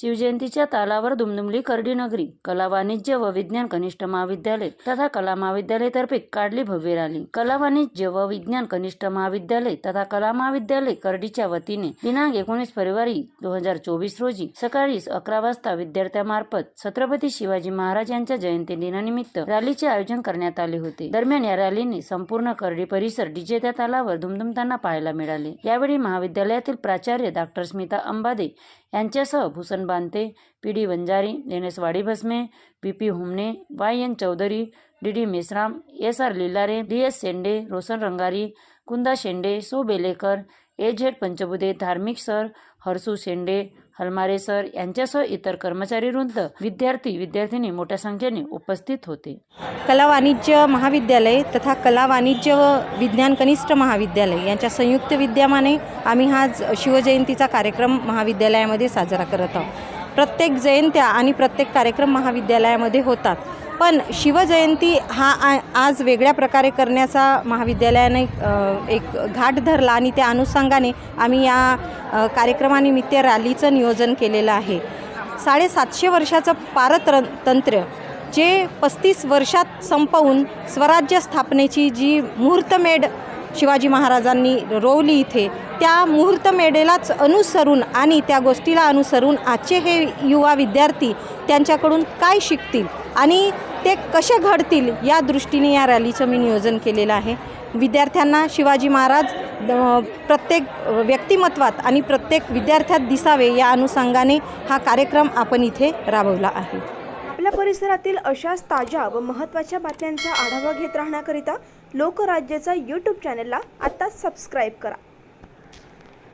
शिवजयंतीच्या तालावर दुमदुमली करडी नगरी कला वाणिज्य व विज्ञान कनिष्ठ महाविद्यालय तथा कला महाविद्यालय तर्फे काढली भव्य रॅली. कला वाणिज्य व विज्ञान कनिष्ठ महाविद्यालय तथा कला महाविद्यालय करडीच्या वतीने दिनांक एकोणीस फेब्रुवारी दोन हजार चोवीस रोजी सकाळी अकरा वाजता विद्यार्थ्यामार्फत छत्रपती शिवाजी महाराज यांच्या जयंती दिनानिमित्त रॅलीचे आयोजन करण्यात आले होते. दरम्यान या रॅलीने संपूर्ण करडी परिसर डीजे त्या तालावर धुमधुमताना पाहायला मिळाले. यावेळी महाविद्यालयातील प्राचार्य डॉक्टर स्मिता अंबादे यांच्यासह Bhushan Bante P. D. Wanjari N Wadi में P. P. Humane Y. N. Chaudhari D. D. Meshram S. R. Lilare D. S. Shende Roshan Rangari Kunda Shende so Belekar A. Z. Panchbudhe धार्मिक सर हरसू शेंडे Halmare sir यांच्यासह इतर कर्मचारी वृंद विद्यार्थी विद्यार्थिनी मोठ्या संख्येने उपस्थित होते. कला वाणिज्य महाविद्यालय तथा कला वाणिज्य व विज्ञान कनिष्ठ महाविद्यालय यांच्या संयुक्त विद्यमाने आम्ही हा शिवजयंतीचा कार्यक्रम महाविद्यालयामध्ये साजरा करत आहोत. प्रत्येक जयंत्या आणि प्रत्येक कार्यक्रम महाविद्यालयामध्ये होतात. पण शिवजयंती हा आ- आज वेगळ्या प्रकारे करण्याचा महाविद्यालयाने एक घाट धरला आणि त्या अनुषंगाने आम्ही या कार्यक्रमानिमित्त रॅलीचं नियोजन केलेलं आहे. साडेसातशे वर्षाचं पारत्र तंत्र जे पस्तीस वर्षात संपवून स्वराज्य स्थापनेची जी मुहूर्तमेढ शिवाजी महाराजांनी रोवली इथे. त्या मुहूर्तमेढेलाच अनुसरून आणि त्या गोष्टीला अनुसरून आजचे हे युवा विद्यार्थी त्यांच्याकडून काय शिकतील आणि ते कसे घडतील या दृष्टीने या रॅलीचं मी नियोजन केलेलं आहे. विद्यार्थ्यांना शिवाजी महाराज प्रत्येक व्यक्तिमत्वात आणि प्रत्येक विद्यार्थ्यात दिसावे या अनुषंगाने हा कार्यक्रम आपण इथे राबवला आहे. आपल्या परिसरातील अशाच ताज्या व महत्त्वाच्या बातम्यांचा आढावा घेत राहण्याकरिता लोकराज्याचा यूट्यूब चॅनलला आत्ताच सबस्क्राईब करा.